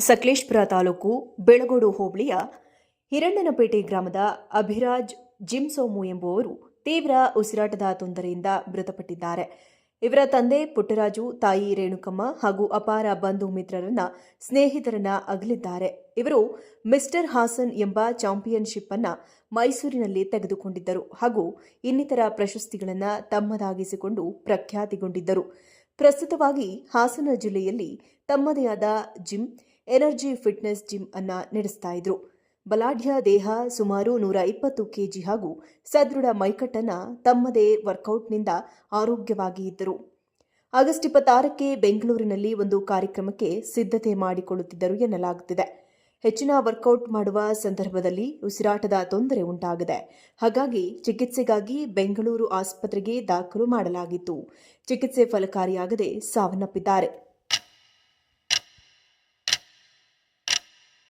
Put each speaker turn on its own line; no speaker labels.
ಸಕಲೇಶ್ಪುರ ತಾಲೂಕು ಬೆಳಗೋಡು ಹೋಬಳಿಯ ಹಿರಣ್ಣನಪೇಟೆ ಗ್ರಾಮದ ಅಭಿರಾಜ್ ಜಿಮ್ ಸೋಮು ಎಂಬುವರು ತೀವ್ರ ಉಸಿರಾಟದ ತೊಂದರೆಯಿಂದ ಮೃತಪಟ್ಟಿದ್ದಾರೆ. ಇವರ ತಂದೆ ಪುಟ್ಟರಾಜು, ತಾಯಿ ರೇಣುಕಮ್ಮ ಹಾಗೂ ಅಪಾರ ಬಂಧು ಮಿತ್ರರನ್ನ ಸ್ನೇಹಿತರನ್ನ ಅಗಲಿದ್ದಾರೆ. ಇವರು ಮಿಸ್ಟರ್ ಹಾಸನ್ ಎಂಬ ಚಾಂಪಿಯನ್ಶಿಪ್ ಅನ್ನ ಮೈಸೂರಿನಲ್ಲಿ ತೆಗೆದುಕೊಂಡಿದ್ದರು ಹಾಗೂ ಇನ್ನಿತರ ಪ್ರಶಸ್ತಿಗಳನ್ನು ತಮ್ಮದಾಗಿಸಿಕೊಂಡು ಪ್ರಖ್ಯಾತಿಗೊಂಡಿದ್ದರು. ಪ್ರಸ್ತುತವಾಗಿ ಹಾಸನ ಜಿಲ್ಲೆಯಲ್ಲಿ ತಮ್ಮದೇ ಆದ ಜಿಮ್ ಎನರ್ಜಿ ಫಿಟ್ನೆಸ್ ಜಿಮ್ ಅನ್ನು ನಡೆಸ್ತಾ ಇದ್ರು. ಬಲಾಢ್ಯ ದೇಹ ಸುಮಾರು ನೂರ ಇಪ್ಪತ್ತು ಕೆಜಿ ಹಾಗೂ ಸದೃಢ ಮೈಕಟ್ಟನ್ನು ತಮ್ಮದೇ ವರ್ಕೌಟ್ನಿಂದ ಆರೋಗ್ಯವಾಗಿ ಇದ್ದರು. ಆಗಸ್ಟ್ ಇಪ್ಪತ್ತಾರಕ್ಕೆ ಬೆಂಗಳೂರಿನಲ್ಲಿ ಒಂದು ಕಾರ್ಯಕ್ರಮಕ್ಕೆ ಸಿದ್ಧತೆ ಮಾಡಿಕೊಳ್ಳುತ್ತಿದ್ದರು ಎನ್ನಲಾಗುತ್ತಿದೆ. ಹೆಚ್ಚಿನ ವರ್ಕೌಟ್ ಮಾಡುವ ಸಂದರ್ಭದಲ್ಲಿ ಉಸಿರಾಟದ ತೊಂದರೆ ಉಂಟಾಗಿದೆ. ಹಾಗಾಗಿ ಚಿಕಿತ್ಸೆಗಾಗಿ ಬೆಂಗಳೂರು ಆಸ್ಪತ್ರೆಗೆ ದಾಖಲು ಮಾಡಲಾಗಿತ್ತು. ಚಿಕಿತ್ಸೆ ಫಲಕಾರಿಯಾಗದೆ ಸಾವನ್ನಪ್ಪಿದ್ದಾರೆ.